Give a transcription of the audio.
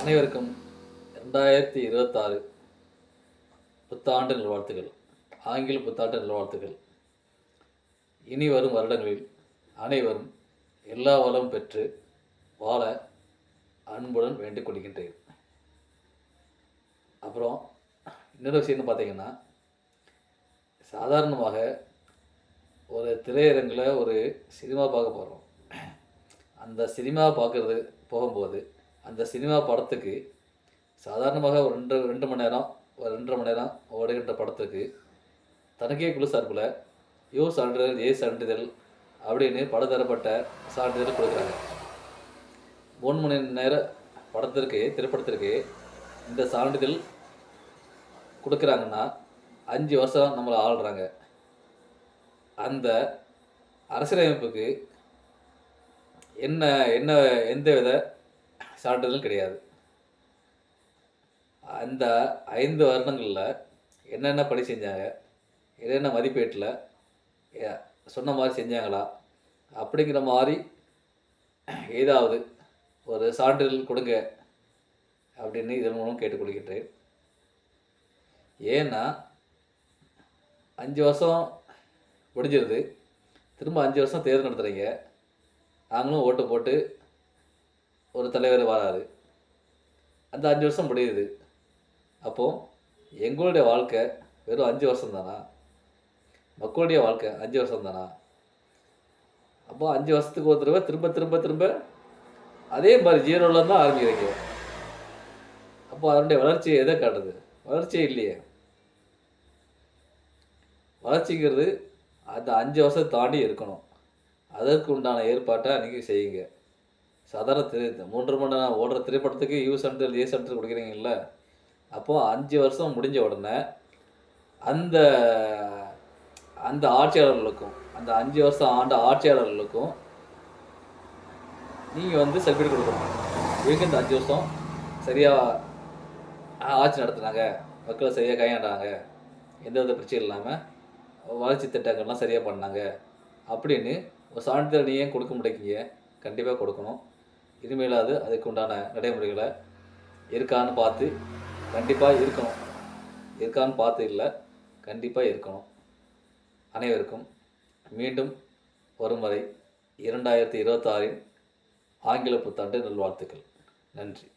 அனைவருக்கும் ரெண்டாயிரத்தி இருபத்தாறு புத்தாண்டு நல்வாழ்த்துக்கள் ஆங்கில புத்தாண்டு நல்வாழ்த்துக்கள் இனி வரும் வருடங்களில் அனைவரும் எல்லா வளம் பெற்று வாழ அன்புடன் வேண்டிக் கொள்கின்றேன். அப்புறம் இன்னொரு விஷயம்னு பார்த்தீங்கன்னா சாதாரணமாக ஒரு திரையரங்கில் ஒரு சினிமா பார்க்க போகிறோம் அந்த சினிமா பார்க்குறது போகும்போது அந்த சினிமா படத்துக்கு சாதாரணமாக ஒரு ரெண்டு ரெண்டு மணி நேரம் ஒரு ரெண்டரை மணி நேரம் ஓடுகின்ற படத்துக்கு தனக்கே குழு சார்பில் யூ சான்றிதழ் ஏ சான்றிதழ் அப்படின்னு பலதரப்பட்ட சான்றிதழ் கொடுக்குறாங்க. மூணு மணி நேர படத்திற்கு திரைப்படத்திற்கு இந்த சான்றிதழ் கொடுக்குறாங்கன்னா அஞ்சு வருஷம் நம்மளை ஆள்றாங்க. அந்த அரசியலமைப்புக்கு என்ன என்ன எந்த வித சான்றிதழ் கிடையாது. அந்த ஐந்து வருடங்களில் என்னென்ன பணி செஞ்சாங்க என்னென்ன மதிப்பீட்டில் சொன்ன மாதிரி செஞ்சாங்களா அப்படிங்கிற மாதிரி ஏதாவது ஒரு சான்றிதழ் கொடுங்க அப்படின்னு இதன் மூலம் கேட்டுக்கொள்கின்றேன். ஏன்னா அஞ்சு வருஷம் முடிஞ்சிருது. திரும்ப அஞ்சு வருஷம் தேர்தல் நடத்துகிறீங்க நாங்களும் ஓட்டு போட்டு ஒரு தலைவர் வராரு. அந்த அஞ்சு வருஷம் முடியுது. அப்போது எங்களுடைய வாழ்க்கை வெறும் அஞ்சு வருஷம் தானா மக்களுடைய வாழ்க்கை அஞ்சு வருஷம் தானா அப்போ அஞ்சு வருஷத்துக்கு ஒரு தடவை திரும்ப திரும்ப திரும்ப அதே மாதிரி ஜீரோவில் தான் ஆரம்பிக்கிறீங்க. அப்போ அதனுடைய வளர்ச்சி எதை காட்டுது? வளர்ச்சியே இல்லையே. வளர்ச்சிங்கிறது அந்த அஞ்சு வருஷத்தை தாண்டி இருக்கணும். அதற்கு உண்டான ஏற்பாட்டை நீங்கள் செய்யுங்க. சாதாரண திரை மூன்று மணி நேரம் ஓடுற திரைப்படத்துக்கு யூ சென்டர் ஏ சென்டர் கொடுக்குறீங்கல்ல? அப்போது அஞ்சு வருஷம் முடிஞ்ச உடனே அந்த அந்த ஆட்சியாளர்களுக்கும் அந்த அஞ்சு வருஷம் ஆண்ட ஆட்சியாளர்களுக்கும் நீங்கள் வந்து சர்டிஃபிகேட் கொடுக்கணும். இவங்க இந்த அஞ்சு வருஷம்? சரியாக ஆட்சி நடத்துனாங்க மக்களை சரியாக கையாண்டாங்க எந்த வித பிரச்சனையும் இல்லாமல் வளர்ச்சி திட்டங்கள்லாம் சரியாக பண்ணாங்க அப்படின்னு ஒரு சான்றிதழ் நீ ஏன் கொடுக்க மாட்டேங்கிங்க கண்டிப்பாக கொடுக்கணும். இனிமேலாவது அதுக்கு உண்டான நடைமுறைகளை இருக்கான்னு பார்த்து கண்டிப்பாக இருக்கணும். இருக்கான்னு பார்த்து இல்லை கண்டிப்பாக இருக்கணும். அனைவருக்கும் மீண்டும் வரும் வரை இரண்டாயிரத்தி இருபத்தாறின் ஆங்கில புத்தாண்டு நல்வாழ்த்துக்கள். நன்றி.